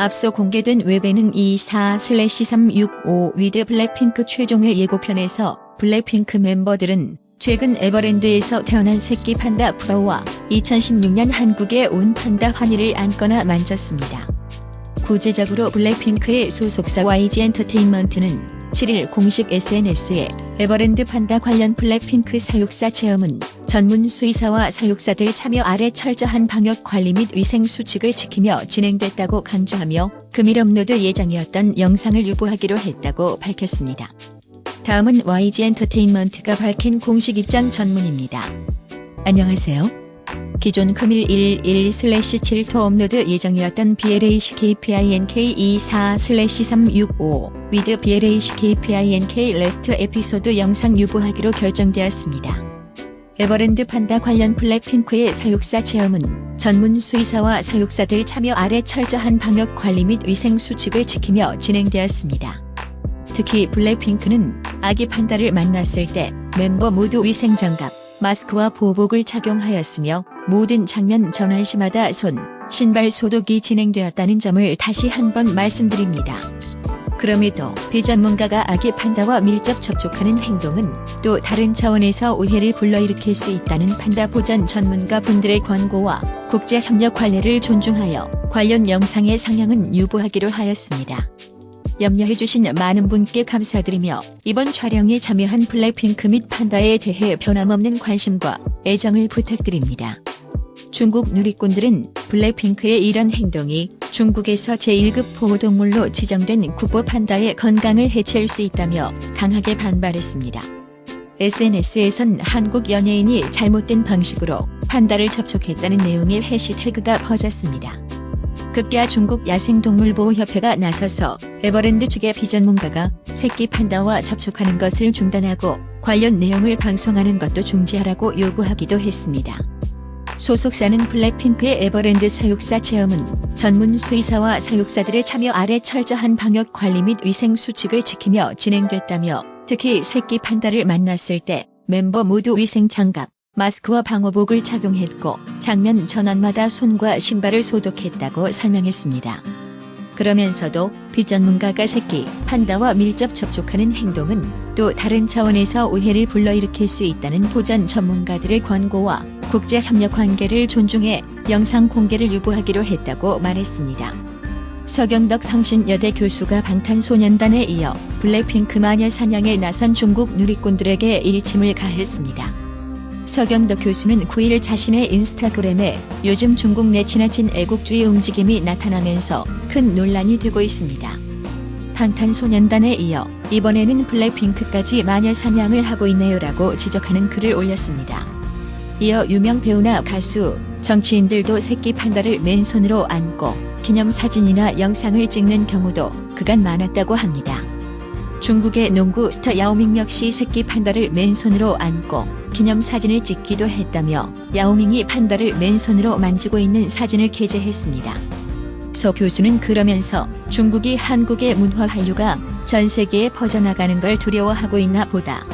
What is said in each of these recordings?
앞서 공개된 웹에는 24-365 위드 블랙핑크 최종회 예고편에서 블랙핑크 멤버들은 최근 에버랜드에서 태어난 새끼 판다 프로와 2016년 한국에 온 판다 환희를 안거나 만졌습니다. 구체적으로 블랙핑크의 소속사 YG 엔터테인먼트는 7일 공식 SNS에 에버랜드 판다 관련 블랙핑크 사육사 체험은 전문 수의사와 사육사들 참여 아래 철저한 방역 관리 및 위생 수칙을 지키며 진행됐다고 강조하며 금일 업로드 예정이었던 영상을 유보하기로 했다고 밝혔습니다. 다음은 YG 엔터테인먼트가 밝힌 공식 입장 전문입니다. 안녕하세요. 기존 금일 11-7토 업로드 예정이었던 BLACKPINK24-365 위드 BLACKPINK 레스트 에피소드 영상 유보하기로 결정되었습니다. 에버랜드 판다 관련 블랙핑크의 사육사 체험은 전문 수의사와 사육사들 참여 아래 철저한 방역 관리 및 위생 수칙을 지키며 진행되었습니다. 특히 블랙핑크는 아기 판다를 만났을 때 멤버 모두 위생 장갑, 마스크와 보복을 착용하였으며 모든 장면 전환 시마다 손, 신발 소독이 진행되었다는 점을 다시 한번 말씀드립니다. 그럼에도 비전문가가 아기 판다와 밀접 접촉하는 행동은 또 다른 차원에서 오해를 불러일으킬 수 있다는 판다 보전 전문가 분들의 권고와 국제 협력 관례를 존중하여 관련 영상의 상영은 유보하기로 하였습니다. 염려해주신 많은 분께 감사드리며 이번 촬영에 참여한 블랙핑크 및 판다에 대해 변함없는 관심과 애정을 부탁드립니다. 중국 누리꾼들은 블랙핑크의 이런 행동이 중국에서 제1급 보호동물로 지정된 국보 판다의 건강을 해칠 수 있다며 강하게 반발했습니다. SNS에선 한국 연예인이 잘못된 방식으로 판다를 접촉했다는 내용의 해시태그가 퍼졌습니다. 급기야 중국 야생동물보호협회가 나서서 에버랜드 측의 비전문가가 새끼 판다와 접촉하는 것을 중단하고 관련 내용을 방송하는 것도 중지하라고 요구하기도 했습니다. 소속사는 블랙핑크의 에버랜드 사육사 체험은 전문 수의사와 사육사들의 참여 아래 철저한 방역 관리 및 위생 수칙을 지키며 진행됐다며 특히 새끼 판다를 만났을 때 멤버 모두 위생 장갑, 마스크와 방호복을 착용했고 장면 전환마다 손과 신발을 소독했다고 설명했습니다. 그러면서도 비전문가가 새끼 판다와 밀접 접촉하는 행동은 또 다른 차원에서 오해를 불러일으킬 수 있다는 보전 전문가들의 권고와 국제 협력 관계를 존중해 영상 공개를 유보하기로 했다고 말했습니다. 서경덕 성신여대 교수가 방탄소년단에 이어 블랙핑크 마녀 사냥에 나선 중국 누리꾼들에게 일침을 가했습니다. 서경덕 교수는 9일 자신의 인스타그램에 요즘 중국 내 지나친 애국주의 움직임이 나타나면서 큰 논란이 되고 있습니다. 방탄소년단에 이어 이번에는 블랙핑크까지 마녀 사냥을 하고 있네요라고 지적하는 글을 올렸습니다. 이어 유명 배우나 가수, 정치인들도 새끼 판다를 맨손으로 안고 기념사진이나 영상을 찍는 경우도 그간 많았다고 합니다. 중국의 농구 스타 야오밍 역시 새끼 판다를 맨손으로 안고 기념사진을 찍기도 했다며 야오밍이 판다를 맨손으로 만지고 있는 사진을 게재했습니다. 서 교수는 그러면서 중국이 한국의 문화 한류가 전 세계에 퍼져나가는 걸 두려워하고 있나 보다.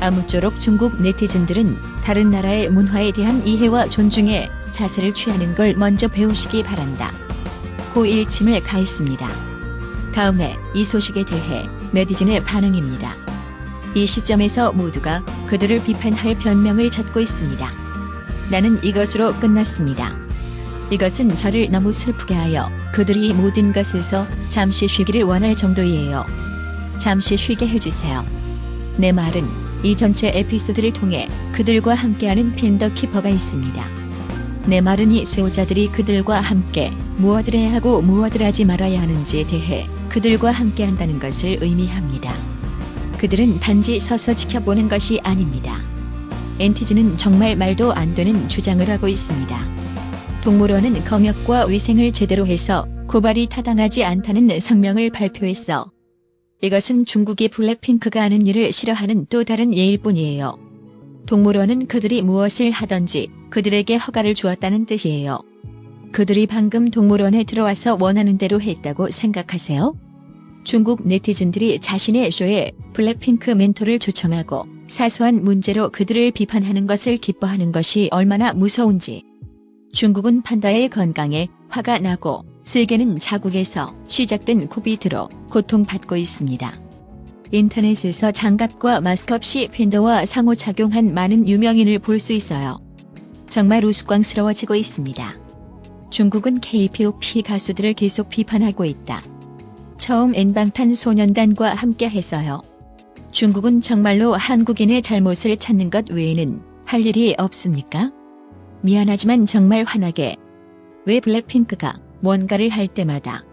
아무쪼록 중국 네티즌들은 다른 나라의 문화에 대한 이해와 존중에 자세를 취하는 걸 먼저 배우시기 바란다. 고 일침을 가했습니다. 다음에 이 소식에 대해 네티즌의 반응입니다. 이 시점에서 모두가 그들을 비판할 변명을 찾고 있습니다. 나는 이것으로 끝났습니다. 이것은 저를 너무 슬프게 하여 그들이 모든 것에서 잠시 쉬기를 원할 정도이에요. 잠시 쉬게 해주세요. 내 말은 이 전체 에피소드를 통해 그들과 함께하는 팬더키퍼가 있습니다. 내 말은 이 수호자들이 그들과 함께 무엇을 해야 하고 무엇을 하지 말아야 하는지에 대해 그들과 함께 한다는 것을 의미합니다. 그들은 단지 서서 지켜보는 것이 아닙니다. 엔티즈는 정말 말도 안 되는 주장을 하고 있습니다. 동물원은 검역과 위생을 제대로 해서 고발이 타당하지 않다는 성명을 발표했어. 이것은 중국이 블랙핑크가 하는 일을 싫어하는 또 다른 예일 뿐이에요. 동물원은 그들이 무엇을 하든지 그들에게 허가를 주었다는 뜻이에요. 그들이 방금 동물원에 들어와서 원하는 대로 했다고 생각하세요? 중국 네티즌들이 자신의 쇼에 블랙핑크 멘토를 초청하고 사소한 문제로 그들을 비판하는 것을 기뻐하는 것이 얼마나 무서운지. 중국은 판다의 건강에 화가 나고 세계는 자국에서 시작된 코비드로 고통받고 있습니다. 인터넷에서 장갑과 마스크 없이 팬더와 상호작용한 많은 유명인을 볼 수 있어요. 정말 우스꽝스러워지고 있습니다. 중국은 K-pop 가수들을 계속 비판하고 있다. 처음 N방탄소년단과 함께 했어요. 중국은 정말로 한국인의 잘못을 찾는 것 외에는 할 일이 없습니까? 미안하지만 정말 화나게. 왜 블랙핑크가 뭔가를 할 때마다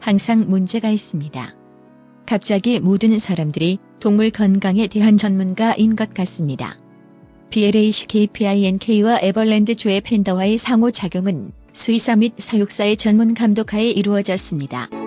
항상 문제가 있습니다. 갑자기 모든 사람들이 동물 건강에 대한 전문가인 것 같습니다. BLACKPINK와 에버랜드 주의 팬더와의 상호작용은 수의사 및 사육사의 전문 감독하에 이루어졌습니다.